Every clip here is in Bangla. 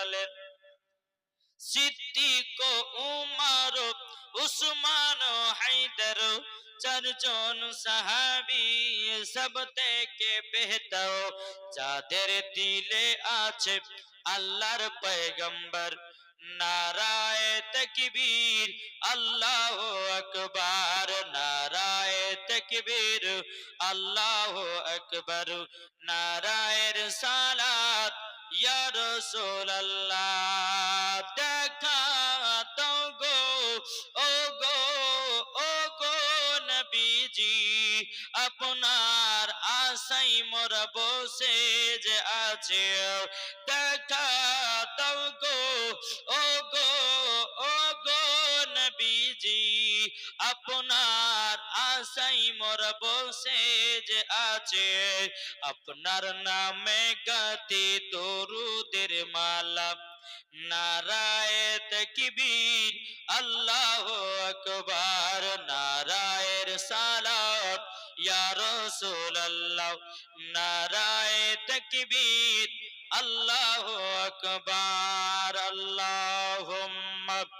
বানালেন। সিদ্দিক উমর, উসমান হায়দার চারজন সাহাবি সব থেকে বেহতর যাদের দিলে আছে আল্লাহর পয়গম্বর। নারায় তকবীর, আল্লাহ আকবার। নারায় তকবীর, আল্লাহ আকবার। নারায়ের সালাত ইয়া রাসূলুল্লাহ, দেখা তো গো, ও গো ও গো আপনার আশাই মোর বসে যে আছে দেখা তো গো, ও গো নবীজি, আপনার আশাই মোর বসে যে আছে। আপনার নামে গাতি দরুদের মালা। নারায় তকবীর আল্লাহ আকবার। নারায়ের সালাত, ইয়া রাসূলুল্লাহ। নারায় তকবীর আল্লাহ আকবার। আল্লাহুম্মা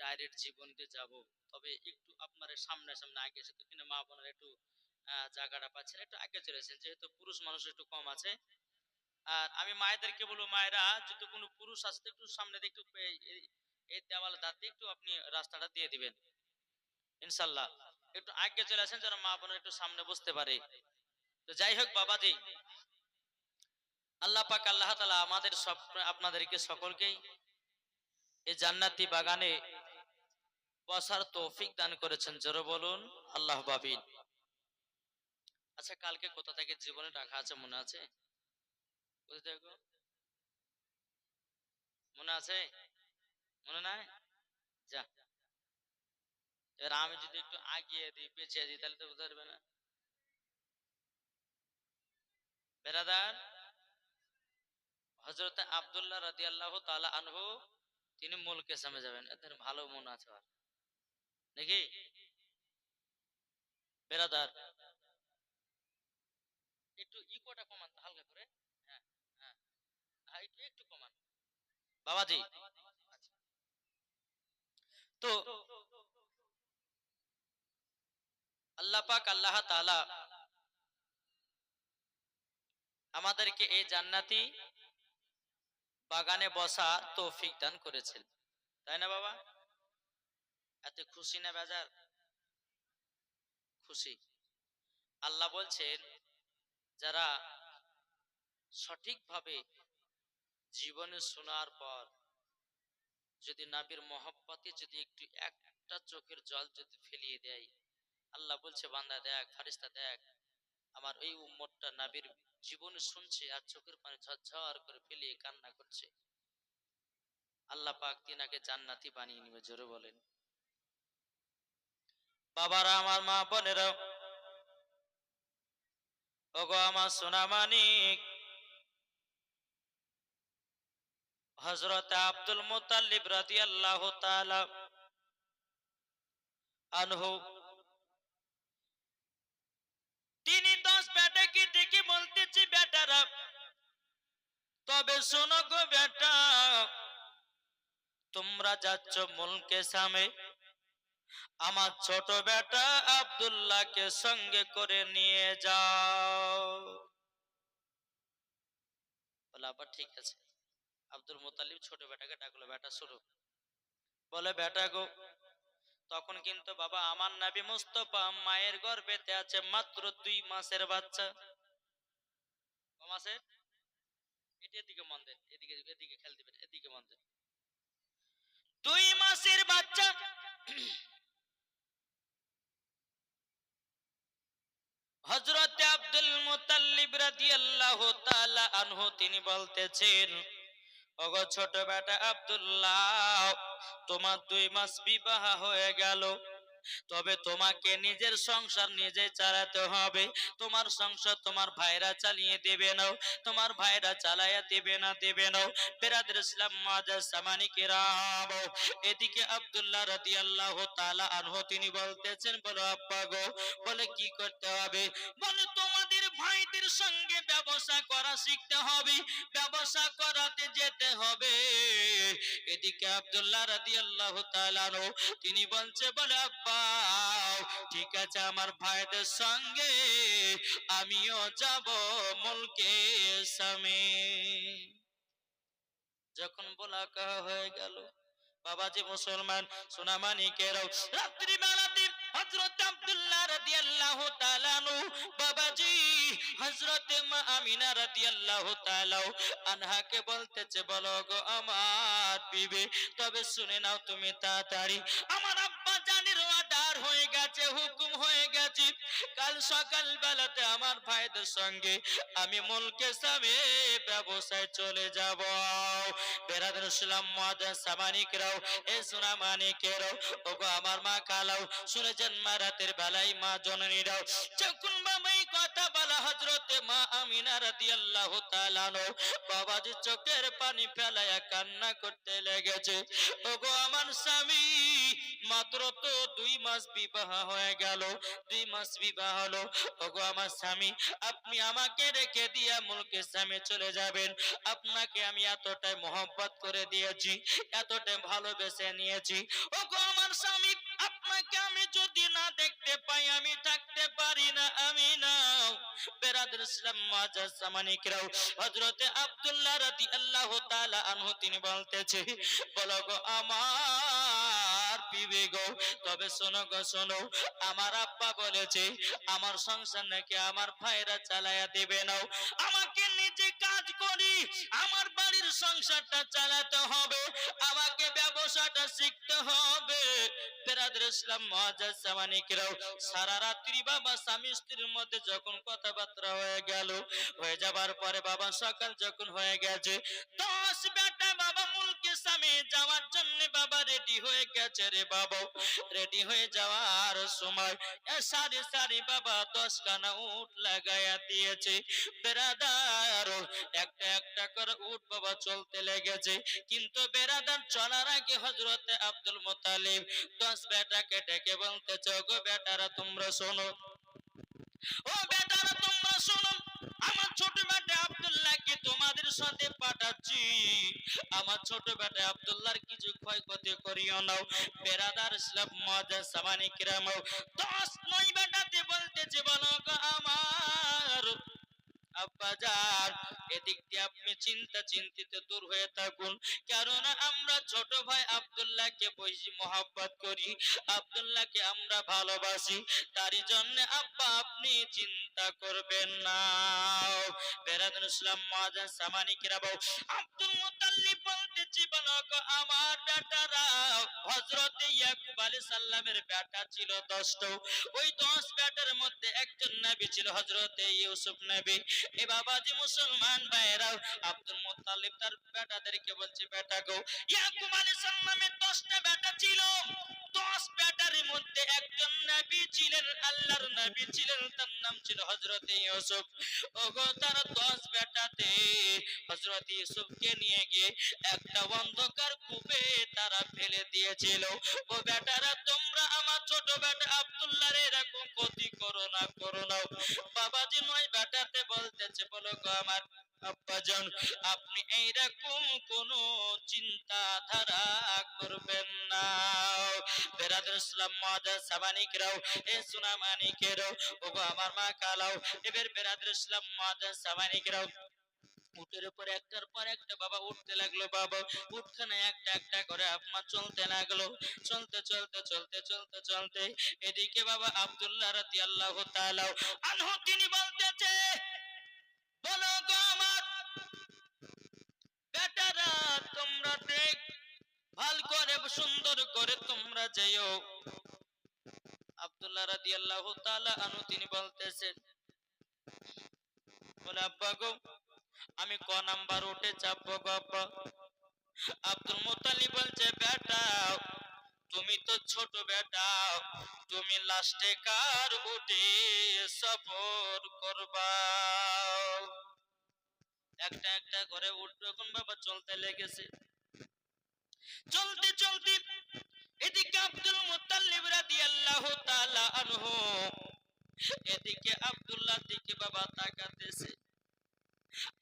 ডাইরেক্ট জীবনকে যাব। তবে একটু আপনার সামনে সামনে আগে এসে তো কিনা মা বোনের একটু জায়গাটা পাচ্ছেন, একটু আগে চলেছেন যেহেতু পুরুষ মানুষ একটু কম আছে। আর আমি মায়েদেরকে বলব, মায়েরা, যদি কোনো পুরুষ আসতে একটু সামনে একটু এই দেওয়াল দাঁতে একটু আপনি রাস্তাটা দিয়ে দিবেন। ইনশাল্লাহ। একটু আগে চলে আসেন যেন মা বোনের একটু সামনে বসতে পারে। তো যাই হোক বাবাজি। আল্লাহ পাক, আল্লাহ তালা আমাদের সব, আপনাদেরকে সকলকেই এই জান্নাতি বাগানে বসার তৌফিক দান করেছেন। জোরে বলুন, আল্লাহ বাবিন আচ্ছা কালকে কোথা থেকে জীবনে রাখা আছে মনে আছে? মনে আছে? মনে নাই? যা। এবার আমি যদি একটু আগিয়ে দিই পেছিয়ে দিই, তাহলে তো পারবে না। বেরাদার হজরত আবদুল্লাহ রাদি আল্লাহ তালা আনহু, তিনি মূল কেসামে যাবেন। এদের ভালো মন আছে আর নাকি? বেরাদার। একটু ইকোটা কমান হালকা করে। হ্যাঁ হ্যাঁ। একটু একটু কমান। বাবাজি। তো আল্লাহ পাক, আল্লাহ তাআলা আমাদেরকে এই জান্নাতি বাগানে বসা তৌফিক দান করেছেন। তাই না বাবা? এত খুশি না বেজার? খুশি। আল্লাহ বলছেন, যারা সঠিকভাবে জীবনে শোনার পর যদি নাবির মহব্বতে যদি একটু একটা চোখের জল যদি ফেলিয়ে দেয়, আল্লাহ বলছে, বান্দা দেখ, ফারিস্তা দেখ, আমার ওই উম্মতটা নাবির জীবনে শুনছে আর চোখের পানি ঝরঝর করে ফেলিয়ে কান্না করছে। আল্লাহ পাক তিনাকে জান্নাতি বানিয়ে নিবে, জোরে বলেন। বাবারা, আমার মা বোনেরা, ওগো আমার সোনা মানিক হজরত আব্দুল মুতাল্লিব রাদিয়াল্লাহু তাআলা আনহু, তিনি দশ বেটাকে ডেকে বলতেছি বেটারা, তবে শোনো গো বেটা, তোমরা যাচ্ছ মুলকে সামে। আমার ছোট বেটা আব্দুল্লাহকে সঙ্গে করে নিয়ে যাও। বলে আবার ঠিক আছে। আব্দুল মোতালিব ছোট বেটাকে ডাকলো, বেটা, শুরু। বলে, বেটা গো। তখন কিন্তু বাবা আমার নাবি মুস্তফা মায়ের গর্ভেতে আছে মাত্র দুই মাসের বাচ্চা। মাসের? এটা এদিকে মন দেন, এদিকে এদিকে দিবেন, এদিকে মন দেন। দুই মাসের বাচ্চা। হজরত আব্দুল মুতাল্লিব রাদিয়াল্লাহু তাআলা আনহু তিনি বলতেছেন, ওগো ছোট বেটা আব্দুল্লাহ, তোমার দুই মাস বিবাহ হয়ে গেল। তবে তোমাকে নিজের সংসার নিজে চালাতে হবে। তোমার সংসার তোমার ভাইরা চালিয়ে দেবে না। তোমার ভাইরা চালাইয়া দেবে না দেবে না। বেরাদের ইসলাম মাজার সামানি কেরাম। এদিকে আব্দুল্লাহ রাদিয়াল্লাহু তাআলা আনহু, তিনি বলতেছেন, বলো আব্বা গো, বলে কি করতে হবে? বলে তোমাদের ভাইদের সঙ্গে ব্যবসা করা শিখতে হবে। ব্যবসা করাতে যেতে হবে। এদিকে আব্দুল্লাহ রাদিয়াল্লাহু তাআলা আনহু, তিনি বলছে, বলে আব্বা ঠিক আছে আমার ভাইদের সঙ্গে, আমিও যাব মুলকে যখন কাহা হয়ে গেল, বাবাজি মুসলমান সোনামানিকেরাও রাত্রি বেলাতে হযরত আব্দুল্লাহ রাদিয়াল্লাহু তাআলা আনহু, বাবাজি হযরত মা আমিনা আনহাকে বলতেছে, বলো গো আমার বিবে তবে শুনে নাও তুমি তাড়াতাড়ি। আমার হয়ে গেছে, হুকুম হয়ে গেছে। কাল সকাল বেলাতে আমার ভাইদের সঙ্গে আমি মুলকে সামে ব্যবসায় চলে যাব। বেরাদার ইসলাম মাদার সামানিকরাও, এ সোনা মানিকেরাও, ওগো আমার মা কালাও, শুনেছেন মা রাতের বেলায় মা জননীরাও। বাবা এই কথা বলা হজরতে মা আমিনা রাদিয়াল্লাহু তাআলা আনহু, বাবাজি চোখের পানি ফেলায়া কান্না করতে লেগেছে। ওগো আমার স্বামী মাত্র তো দুই মাস বিবাহ হয়ে গেল। দুই মাস বিবাহ হলো। ওগো আমার স্বামী, আপনি আমাকে রেখে দিয়া মুলকে স্বামী চলে যাবেন। আপনাকে আমি এতটাই মোহব্বত করে দিয়েছি, এতটাই ভালোবেসে নিয়েছি। ওগো আমার স্বামী, আপনাকে আমি যদি না দেখতে পাই, আমি থাকতে পারি না, আমি না বেরাদুল ইসলাম মাজাজ সামানিকরাও হযরতে আব্দুল্লাহ রাদিয়াল্লাহু তাআলা আনহু তিনি বলতেছে, বলো গো আমার পিবে গো। তবে শোনো গো, শোনো। আমার আব্বা বলেছে, আমার সংসার নাকি আমার ভাইরা দেবে আমাকে নিজে কাজ করি, আমার বাড়ির সংসারটা চালাতে হবে, আমাকে ব্যবসাটা শিখতে হবে। বেরাদুল ইসলাম মহাজাজ সারা রাত্রি বাবা স্বামী স্ত্রীর মধ্যে যখন কথাবার্তা হয়ে গেল, হয়ে যাবার পরে বাবা সকাল যখন হয়ে গেছে, দশ বেটা বাবা যাওয়ার জন্য বাবা রেডি হয়ে গেছে রে বাবা। রেডি হয়ে যাওয়ার সময় সারি সারি বাবা দশ খানা উঠ লাগাইয়া দিয়েছে। বেরাদার একটা একটা করে উঠ বাবা চলতে লেগেছে। কিন্তু বেরাদার চলার আগে হজরতে আব্দুল মোতালিব দশ বেটাকে ডেকে বলতেছে গো বেটারা, তোমরা শোনো। ও বেটারা, তোমরা শোনো। তোমাদের সাথে পাঠাচ্ছি। আমার ছোট বেটা আব্দুল্লাহর কিছু ক্ষয়ক্ষতি করিও নাও বেরাদার ইসলাম মজা সামানি কিরামাও দশ নয় বেটাতে বলতেছে, বলো আমার। আব্বাজান এদিক দিয়ে আপনি চিন্তা চিন্তিত দূর হয়ে থাকুন। আমরা ছোট ভাই আব্দুল্লাহকে বেশি মোহাব্বত করি। আব্দুল্লাহকে আমরা ভালোবাসি। তারই জন্য আব্বা, আপনি চিন্তা করবেন না। বেরাদুল ইসলাম মাজান সামানি আব্দুল মুতাল্লিব বলতেছি বলো আমার বেটারা ইয়াকুব আলী সাল্লামের বেটা ছিল 10টা ওই 10 বেটার মধ্যে একজন নবী ছিল হজরতে ইউসুফ নবী। এ বাবাজি মুসলমান ভাইয়েরাও আব্দুল মুত্তালিব তার বেটাদেরকে বলছে বেটা গো, ইয়াকুব আলী সাল্লামের দশটা বেটা ছিল। 10 বেটার মধ্যে একজন নবী ছিলেন, আল্লাহর নবী ছিলেন, তার নাম ছিল হযরত ইউসুফ। ওগো, তার 10 বেটাতে হযরত ইউসুফকে নিয়ে গিয়ে একটা অন্ধকার কূপে তারা ফেলে দিয়েছিল। ও বেটারা, তোমরা আমার ছোট বেটা আব্দুল্লাহর এরকম ক্ষতি করো না করো না। বাবাজি নয়, বেটাতে বলতেছে, বলো গো আমার আব্বাজান আপনি এইরকম কোন চিন্তাধারা করবেন না। বেরাদুল ইসলাম মাদার সাবানিকরাও, এ সুনামানিকেরাও, ওগো আমার মা কালাও, এবার বেরাদুল ইসলাম মাদার সাবানিকরাও। উটের উপর একটার পর একটা বাবা উঠতে লাগল, বাবা উঠখানে একটা একটা করে আপনার চলতে লাগল। চলতে চলতে চলতে চলতে চলতে এদিকে বাবা আব্দুল্লাহ রাতি আল্লাহ আনহু তিনি বলতেছে বলো গো আমার। সুন্দর করে তোমরা যেও আব্দুল্লাহ রাদি আল্লাহ আনু তিনি বলতেছেন, বলে, আব্বা গো, আমি ক নাম্বার উঠে চাপবো গো, আব্বা? আব্দুল মুতালিব বলছে, বেটা তুমি তো ছোট বেটা, তুমি লাস্টে কার উঠে সফর করবা? একটা একটা করে উঠবে এখন বাবা, চলতে লেগেছে। চলতে চলতে এদিকে আব্দুল মুতাল্লিব রাদিয়াল্লাহু তাআলা আনহু, এদিকে আব্দুল্লাহ দিকে বাবা তাকাতেছে।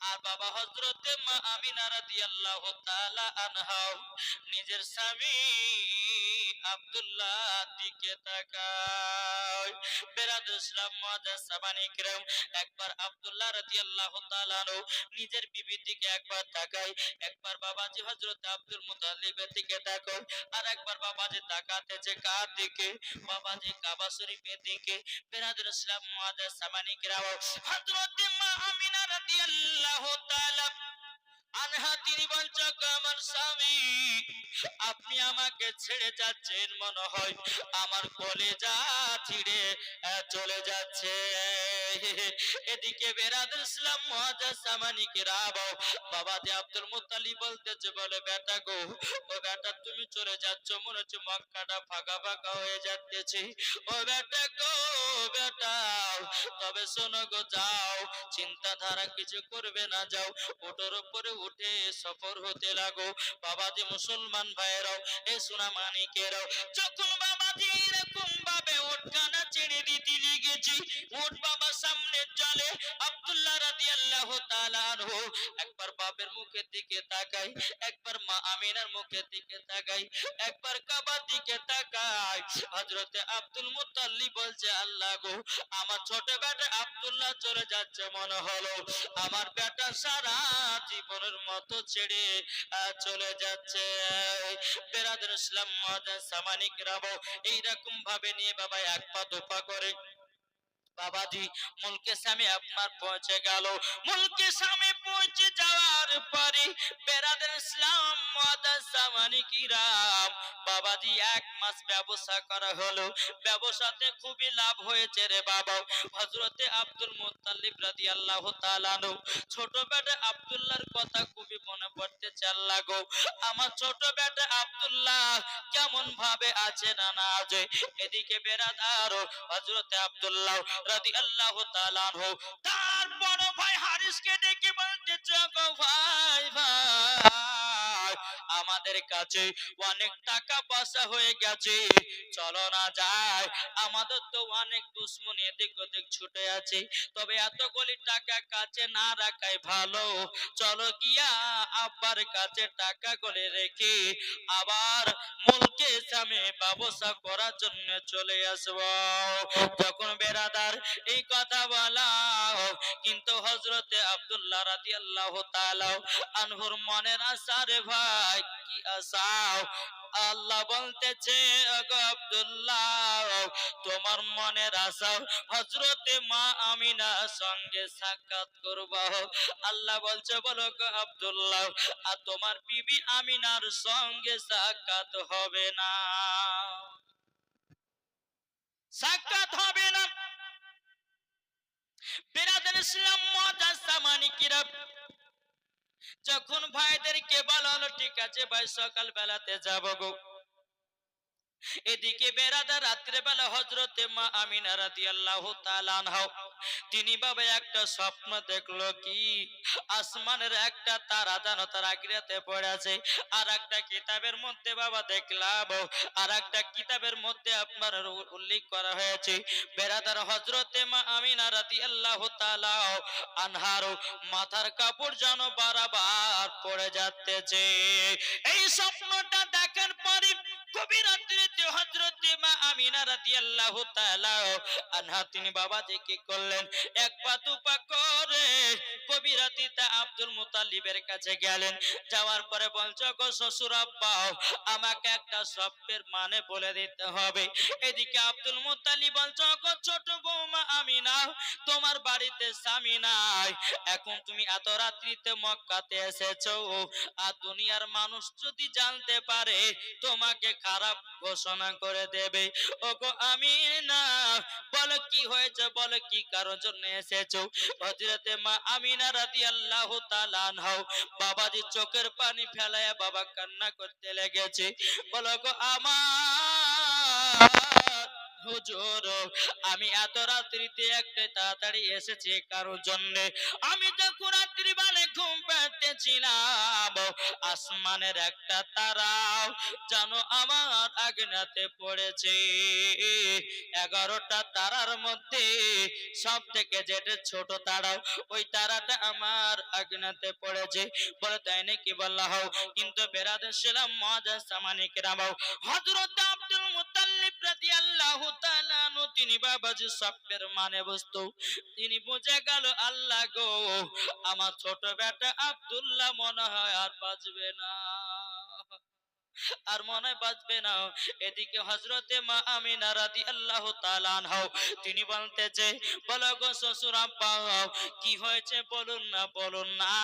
আর বাবা হযরতে মা আমিনা রাদিয়াল্লাহু তাআলা আনহা নিজের স্বামী দিকে তাকায়। ইসলাম সাবানি একবার নিজের দিকে একবার তাকায়, একবার বাবাজি হযরত আব্দুল মুতাল্লিবের দিকে তাকায় আর একবার বাবাজি তাকাতেছে কার দিকে? বাবাজি কাবা শরীফের দিকে। ইসলাম সাবানি মা আমিনা তাআলা আপনি আমাকে ছেড়ে যাচ্ছেন মনে হয়। আমার কলেজা ছিড়ে চলে যাচ্ছে। এদিকে বেরাদুল ইসলাম মুআজ্জাজ সামানি কিরাম বাবা যে আব্দুল মুত্তালিব বলতেছে, বলে, বেটা গো, ও বেটা, তুমি চলে যাচ্ছ। মনে হচ্ছে মক্কাটা ফাঁকা ফাঁকা হয়ে যাচ্ছে ও বেটা গো, বেটা, তবে শোনো গো, যাও। চিন্তাধারা কিছু করবে না, যাও। ওটার উপরে উঠে সফর হতে লাগো। বাবাজি মুসলমান ভাইয়েরাও, এ সোনা মানিকেরাও যখন বাবাজি এরকম ভাবে উঠকানা ছেড়ে দিতে লেগেছি উঠ বাবা সামনে চলে আব্দুল্লাহ রাদিয়াল্লাহু তাআলা আনহু একবার বাপের মুখের দিকে তাকাই একবার মা আমিনার মুখের দিকে তাকাই একবার কাবার দিকে তাকাই হযরতে আব্দুল মুতাল্লি বলছে, আল্লাহ গো, আমার ছোট বেটা আব্দুল্লাহ চলে যাচ্ছে মনে হলো। আমার বেটা সারা জীবনের মতো ছেড়ে চলে যাচ্ছে। বেরাদুল ইসলাম মুআজ্জাজ সামানিক রাবো। এইরকম ভাবে নিয়ে বাবা এক পা দুপা করে। বাবাজি, মুলকে সামনে আপনার পৌঁছে গেল। মুলকে সামনে পৌঁছে যাওয়ার পরে বেরাদের ইসলাম কিরাম বাবাজি, এক মাস ব্যবসা করা হলো। ব্যবসাতে খুবই লাভ হয়েছে রে বাবা। হযরতে আব্দুল মুত্তালিব রাদিয়াল্লাহু তাআলা আনহু, ছোট বেটা আব্দুল্লাহর কথা খুবই মনে পড়তে চাল লাগো। আমার ছোট বেটা আব্দুল্লাহ কেমন ভাবে আছে না না আছে? এদিকে বেরাদার হজরতে আব্দুল্লাহ রাদিয়াল্লাহু তাআলা তার বড় ভাই হারিসকে ডেকে বলতে ভাই ভাই আমাদের কাছে অনেক টাকা পয়সা হয়ে গেছে। চলো না যায় আমাদের তো অনেক দুশ্মনী এদিক ওদিক ছুটে আছে। তবে এতগুলি টাকা কাছে না রাখাই ভালো। চলো গিয়া আব্বার কাছে টাকা করে রেখে আবার মুলকে সামনে ব্যবসা করার জন্য চলে আসব। যখন বেরাদার এই কথা বলা কিন্তু হজরতে আব্দুল্লাহ রাদি আল্লাহ আনহুর মনের আশা রে ভাই কি আশা আল্লাহ বলতেছে আব্দুল্লাহ, তোমার মনের আশা হজরতে মা আমিনা সঙ্গে সাক্ষাৎ করব। আল্লাহ বলছে, বলো আব্দুল্লাহ, আর তোমার বিবি আমিনার সঙ্গে সাক্ষাৎ হবে না। সাক্ষাৎ হবে না। বেরাদের ইসলাম সামানিকিরা যখন ভাইদেরকে বলা হলো, ঠিক আছে ভাই সকাল বেলাতে যাব গো। এদিকে বেড়াদা রাত্রে বেলা হজরতে মা আমিনা রাদিয়াল্লাহু তাআলা আনহা তিনি বাবা একটা স্বপ্ন দেখল কি? আসমানের একটা তারা যেন তার আগ্রাতে পড়ে আছে। আর একটা কিতাবের মধ্যে বাবা দেখলাম আর একটা কিতাবের মধ্যে আপনার উল্লেখ করা হয়েছে। বেড়াদার হজরতে মা আমিনা রাদিয়াল্লাহু তাআলা আনহার মাথার কাপড় যেন বারবার পড়ে যাচ্ছে এই স্বপ্নটা দেখার পরে গভীর রাত্রিতে হযরতে মা আমিনা রাদিয়াল্লাহু তাআলা আনহা, তিনি বাবা থেকে করলেন, এক পা দু পা করে রাত্রিতে আব্দুল মুতালিবের কাছে গেলেন। যাওয়ার পরে বলছো, গো শ্বশুর আব্বা আমাকে একটা স্বপ্নের মানে বলে দিতে হবে। এদিকে আব্দুল মুতালিব বলছো, গো ছোট বৌমা আমিনা তোমার বাড়িতে স্বামী নাই। এখন তুমি এত রাত্রিতে মক্কাতে এসেছ আর দুনিয়ার মানুষ যদি জানতে পারে, তোমাকে খারাপ খারাপ ঘোষণা করে দেবে। ওগো, আমি না, বলো কি হয়েছে, বলো কি কারোর জন্য এসেছ? হজরতে মা আমিনা বাবাজি চোখের পানি ফেলায় বাবা কান্না করতে লেগেছে। বলো আমার আমি এত রাত্রিতে একটা তাড়াতাড়ি এসেছি কারোর জন্য। আমি যখন রাত্রি বেলা ঘুম পেতেছিলাম আসমানের একটা তারাও জানো আমার আগ্নাতে পড়েছে। এগারোটা তারার মধ্যে সব থেকে যেটা ছোট তারাও, ওই তারাটা আমার আগ্নাতে পড়েছে। বলে, তাই নাকি বললা হও? কিন্তু বেরাদের ছিলাম মজা সামানিক রামাও। হজরত আব্দুল মুতাল্লিব আনহু তিনি বাবাজি সাপের মানে বুঝতো। তিনি বুঝে গেল, আল্লাহ গো, আমার ছোট বেটা আব্দুল্লাহ মনে হয় আর বাঁচবে না। আর মনে বাঁচবে না। এদিকে হজরতে মা আমিনা রাদি আল্লাহ তালানহাও তিনি বলতেছে, বলো গো শ্বশুর আব্বা হও কি হয়েছে বলুন না বলুন না।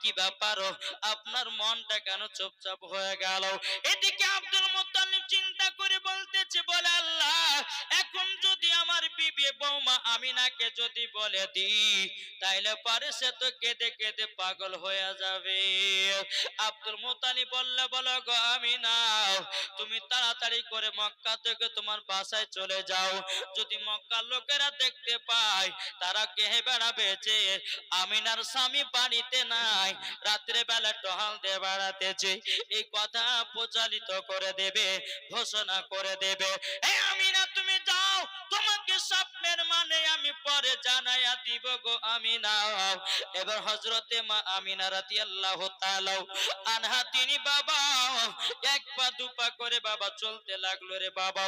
কি ব্যাপার? আপনার মনটা কেন চুপচাপ হয়ে গেল? এদিকে আব্দুল মুত্তালিব চিন্তা করে বলতেছে, বলে আল্লাহ, এখন যদি আমার বিবি বৌমা আমিনাকে যদি বলে দি তাইলে পারে সে তো কেঁদে কেঁদে পাগল হয়ে যাবে। আব্দুল মুতালিব বললে, বলো গো আমিনা তুমি তাড়াতাড়ি করে মক্কা থেকে তোমার বাসায় চলে যাও। যদি লোকেরা দেখতে পায়, তারা আমিনার স্বামী বাড়িতে নাই, রাত্রে বেলা টহাল দিয়ে বেড়াতেছে। এই কথা প্রচারিত করে দেবে, ঘোষণা করে দেবে। আমিনা, তুমি তোমাকে স্বপ্নের মানে আমি পরে জানাইয়া দিব গো আমিনা। এবার হজরতে মা আমিনা রাতি আল্লাহ আনহা, তিনি বাবা, এক পা করে বাবা চলতে লাগল রে বাবা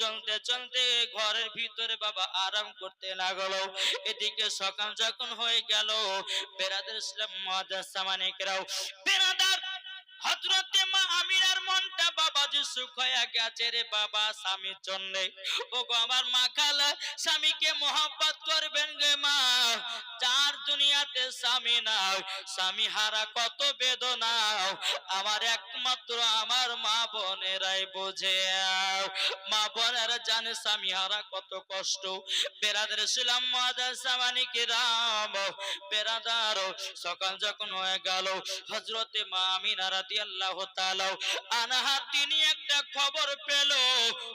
চলতে চলতে ঘরের ভিতরে বাবা আরাম করতে লাগল। এদিকে সকাল যখন হয়ে গেল, বেরাদের ইসলাম মহাদার সামানিকরাও, বেরাদার হজরতে মা আমিনার মনটা স্বামী হারা কত বেদনা। আমার একমাত্র আমার মা বোনেরাই বোঝে। মা বোনেরা জানে স্বামী হারা কত কষ্ট। বেরাদের ছিলাম রাম বেরাদার সকাল যখন হয়ে গেল হজরতে মা আমিনা রাদিয়াল্লাহু তাআলা আনহা, তিনি একটা খবর পেল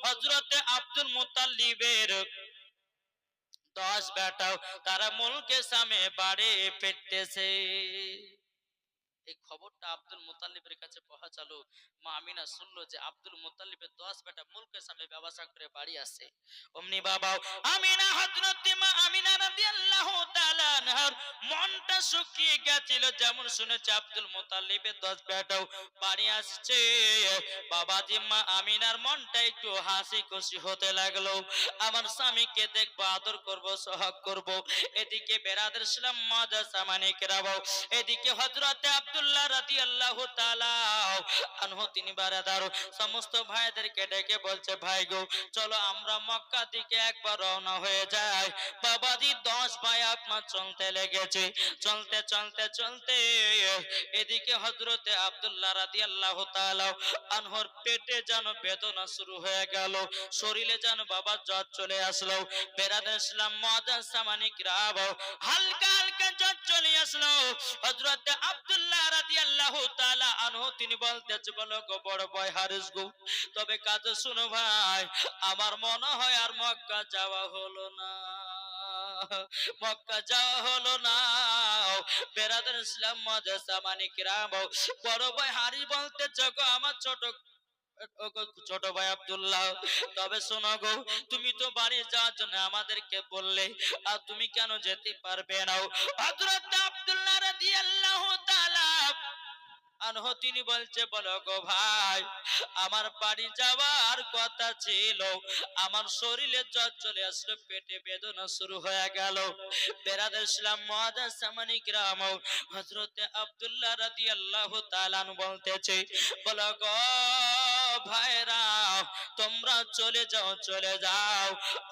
হজরতে আব্দুল মুতাল্লিবের দশ বেটাও তারা মুলকে সামে বাড়ি ফিরতেছে। এই খবরটা আব্দুল মুতাল্লিবের কাছে পৌঁছালো মা আমিনা শুনলো যে আব্দুল মুতাল্লিবের দশ বেটা মুলকে সামনে ব্যবসা করে বাড়ি আসে। অমনি বাবাও, আমিনা হযরত মা আমিনা রাদিয়াল্লাহু তাআলা আনহার মনটা শুকিয়ে গেছিল। যেমন শুনেছে আব্দুল মুতাল্লিবের দশ বেটাও বাড়ি আসছে। আমিনার মনটা একটু হাসি খুশি হতে লাগল। আমার স্বামীকে দেখব, আদর করব, সহাগ করব। এদিকে বেরাদের ইসলাম মজা সামানিক রাবাও এদিকে হজরতে আনহু, তিনি বারাদার। সমস্ত ভাইদেরকে ডেকে বলছে, ভাই গো, চলো আমরা মক্কা দিকে একবার রওনা হয়ে যাই। বাবাজি দশ ভাই আপনার চলতে লেগেছে। চলতে চলতে চলতে এদিকে হজরতে তাআলা আনহর পেটে যেন বেদনা শুরু হয়ে গেল। শরীরে যেন বাবা জ্বর চলে আসলো। বেরাদের ইসলাম মজা সামানিক রাব। হালকা হালকা জ্বর চলে আসলো। হযরত আব্দুল্লাহ তিনি বলতেছে, বলো গো বড় হারিস গো, তবে কাজ শুনো ভাই, আমার মনে হয় আর মক্কা যাওয়া হলো না। মক্কা যাওয়া হলো না। ইসলাম রাব বড় ভাই হারি বলতেছে, গো, আমার ছোট ছোট ভাই আব্দুল্লাহ, তবে শোনো গো, তুমি তো বাড়ি যাওয়ার জন্য আমাদেরকে বললে, আর তুমি কেন যেতে পারবে না? হযরত আব্দুল্লাহ রাদিয়াল্লাহু তাআলা আনহু তিনি বলছে, বলো গো ভাই, আমার বাড়ি যাওয়ার কথা ছিল। আমার শরীরে জ্বর চলে আসলো, পেটে বেদনা শুরু হয়ে গেল। বেরাদ ইসলাম মহাদা সামানি গ্রাম। হজরতে আবদুল্লাহ রাদিয়াল্লাহু তাআলা তালান বলতেছে, বলো গো ভাইরা, তোমরা চলে যাও চলে যাও।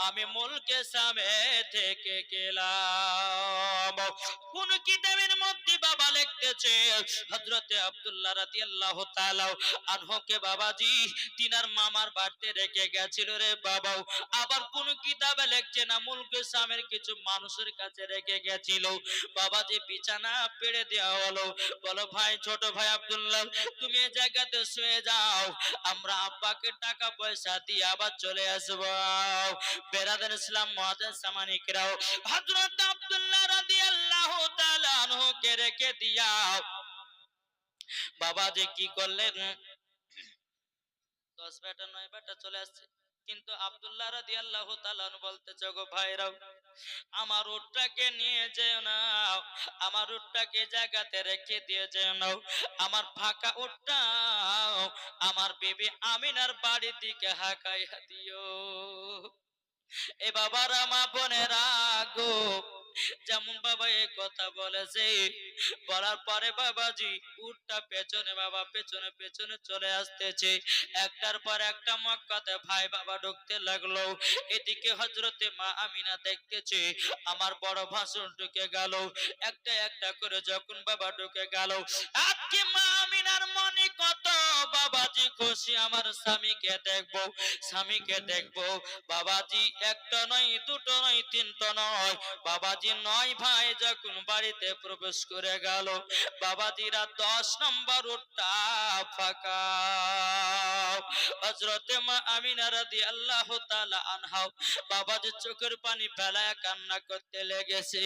আমি মুলকে সামে থেকে গেলাম। কোন কিতাবের মধ্যে বাবা লিখতেছে হযরতে আব্দুল্লাহ রাদিয়াল্লাহু তাআলা আনহুকে, বাবাজি, তিনার মামার বাড়িতে রেখে গেছিল রে বাবা। আবার কোন কিতাবে লিখছে না, মুলকে সামের কিছু মানুষের কাছে রেখে গেছিল। বাবাজি বিছানা পেড়ে দেওয়া হলো। বলো, ভাই, ছোট ভাই আব্দুল্লাহ, তুমি এই জায়গাতে শুয়ে যাও। আমরা আব্বাকে টাকা পয়সা দিয়ে আবার চলে আসব। বেরাদার ইসলাম মহাজান সামানিকরাও হজরত আব্দুল্লাহ রাদিয়াল্লাহু তাআলা আনহুকে রেখে দিয়া বাবা যে কি করলেন? দশ বেটা নয় বেটা চলে আসছে। কিন্তু আব্দুল্লাহ রাদি আল্লাহ আনহু বলতেছে গো ভাইরাও আমার উটটাকে নিয়ে যেও না, আমার উটটাকে জায়গাতে রেখে দিয়ে যেও না, আমার ফাঁকা উটটা, আমার বিবি আমিনার বাড়ির দিকে হাঁকাইয়া দিও। এ বাবারা মা বোনেরা গো, যেমন বাবা এই কথা বলেছে, বলার পরে বাবাজি উটটা পেছনে, বাবা পেছনে পেছনে চলে আসতেছে। একটার পর একটা মক্কাতে ভাই বাবা ঢুকতে লাগল। এদিকে হজরতে মা আমিনা দেখতেছে, আমার বড় ভাষণ ঢুকে গেল। একটা একটা করে যখন বাবা ঢুকে গেল, আজকে মা আমিনার মনে কত বাবাজি খুশি, আমার স্বামীকে দেখব স্বামীকে দেখব। বাবাজি একটা নয়, দুটো নয়, তিনটা নয়। বাবাজি নয় ভাই যখন বাড়িতে প্রবেশ করে গেল, বাবাজিরা দশ নম্বর উঠটা ফাঁকা। হজরতে মা আমিনা আল্লাহ তালা আনহাও বাবাজি চোখের পানি ফেলায় কান্না করতে লেগেছে।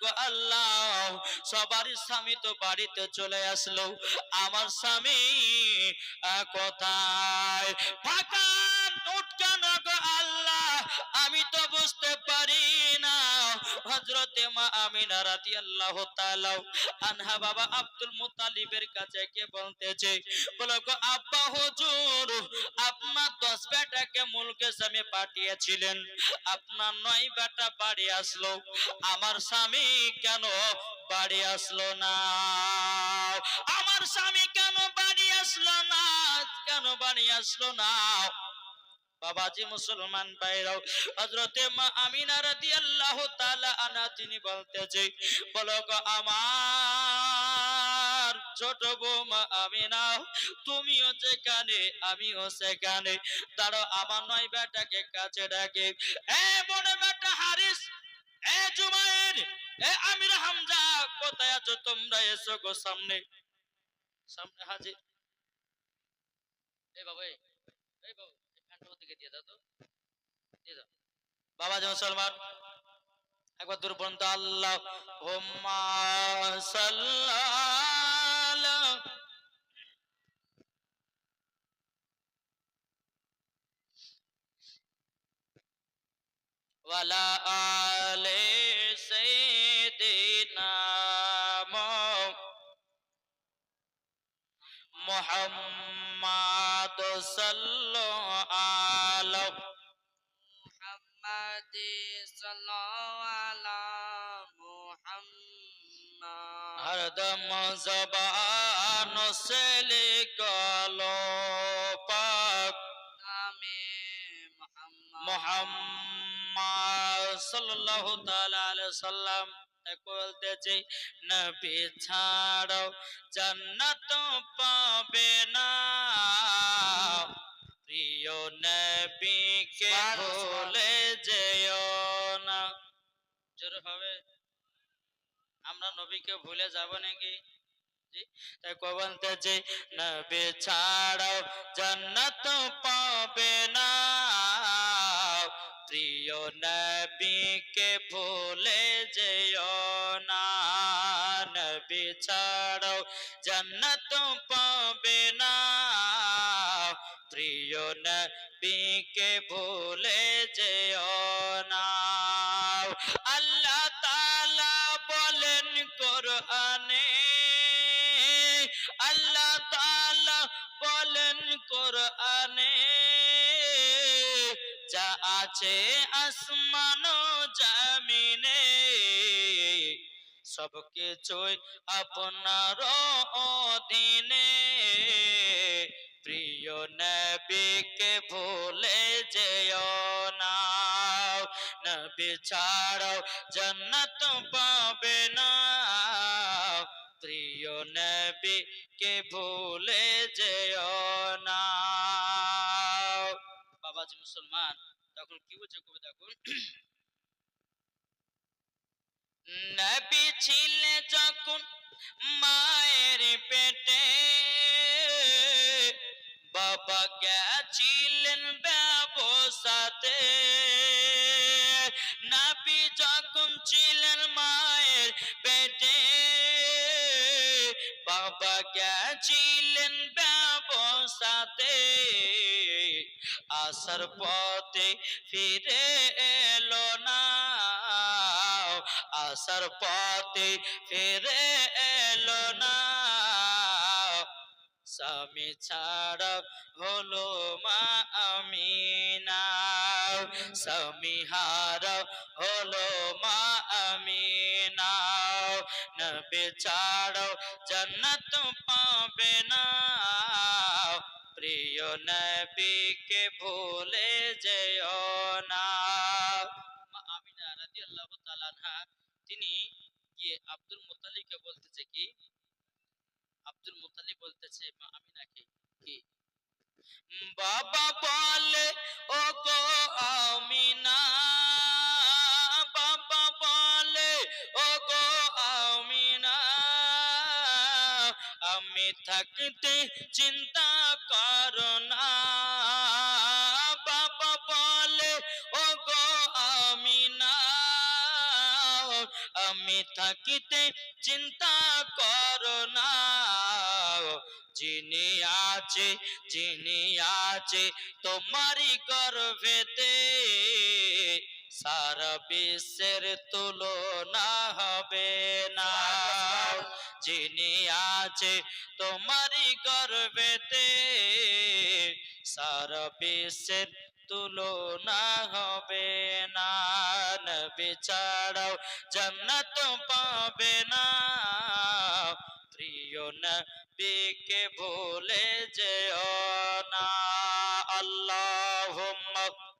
গো আল্লাহ, সবারই স্বামী তো বাড়িতে চলে আসলো। আমার স্বামী কোথায় ফাঁকা উঠকানো গো আল্লাহ? আমি তো বুঝতে পারি না। হজরতে মা আমিনা রাদিয়াল্লাহু তাআলা আনহা বাবা আব্দুল মুত্তালিবের কাছে কে বলতেছে, বলো গো আব্বা আপনার দশ বেটাকে মুলকে স্বামী পাঠিয়েছিলেন, আপনার নয় বেটা বাড়ি আসলো, আমার স্বামী কেন বাড়ি আসলো না? আমার স্বামী কেন বাড়ি আসলো না? কেন বাড়ি আসলো না? বাবাজি মুসলমান ভাইরাও, হযরতে মা আমিনা আনা তিনি বলতেছে, বলো গো আমার ছোট বৌমা আমিনা, তুমিও যেখানে, আমিও সেখানে। দাঁড়ো আমার নয় বেটাকে কাছে ডাকে, এ বড় বেটা হারিস, এ জুমাইর, এ আমির হামজা, কোথায় আছো তোমরা? এসো গো সামনে। সামনে হাজির। এই বাবা এই এই বাবা এই ফ্যানটা ওদিকে দিয়ে দাও তো দিয়ে দাও বাবা যে মুসলমান একবার দূর আল্লাহ মুহাম্মাদ সাল্লাল্লাহু কলম জবান সেলে কালো পাক। নামে মোহাম্মদ সাল্লাল্লাহু তাআলা আলাইহি সাল্লাম বলতে চাই নবী ছাড়াও জান্নাত পাবে না। প্রিয় নবীকে ভুলে যেও না। জোর হবে। আমরা নবীকে ভুলে যাব নাকি? তাই কো বলতেছে নবী ছাড়াও জান্নাত পাবে না। প্রিয় নবীকে ভুলে যেও না। নবী ছাড়াও জান্নাত পাবে না। প্রিয় নবীকে ভুলে যেও না। বলেন কোরআনে। আল্লাহ তাআলা বলেন কোরআনে। যা আছে আসমান জমিনে সব কিছুই আপনার অধীনে প্রিয় নবীকে ভুলে যেও না নবী ছাড়াও জান্নাত পাবে না প্রিয় নবীকে ভুলে যেও না বাবাজি মুসলমান তখন কি বলছে কবিতা নবী ছিলে যখন মায়ের পেটে, বাবা গেছিলেন ব্যবসাতে। নবী যখন ছিলেন মায়ের পেটে, বাবা গেছিলেন ব্যবসাতে। আসার পথে ফিরে এলো না। আসার পথে ফিরে এলো না। স্বামী ছাড়া হলো মা আমিনা। স্বামী হারা হলো মা আমিনা। নবে ছাড়াও জান্নাত পাবে না। প্রিয় নবীকে ভুলে যেও না। আমিনা রাদিয়াল্লাহু তাআলা আনহা, তিনি গিয়ে আব্দুল মুত্তালিবকে বলতেছে কি, আব্দুল মুত্তালিব বলতেছে, মা আমিনাকে কি? বাবা বলে ও গো আমিনা, বাবা বলে ও গো আমি থাকতে চিন্তা করো না। বাবা বলে ও গো আমিনা, আমি থাকিতে চিন্তা করো না। যিনি আছে যিনি আছে, তোমারই গর্ভেতে সারা বিশ্বের তুলনা হবে না। যিনি আছে তোমারই গর্ভেতে সারা বিশ্বের তুলনা হবে না। ছাড়াও জান্নাত পাবে না। প্রিয় নবীকে ভুলে যেও না। আল্লাহুম্মা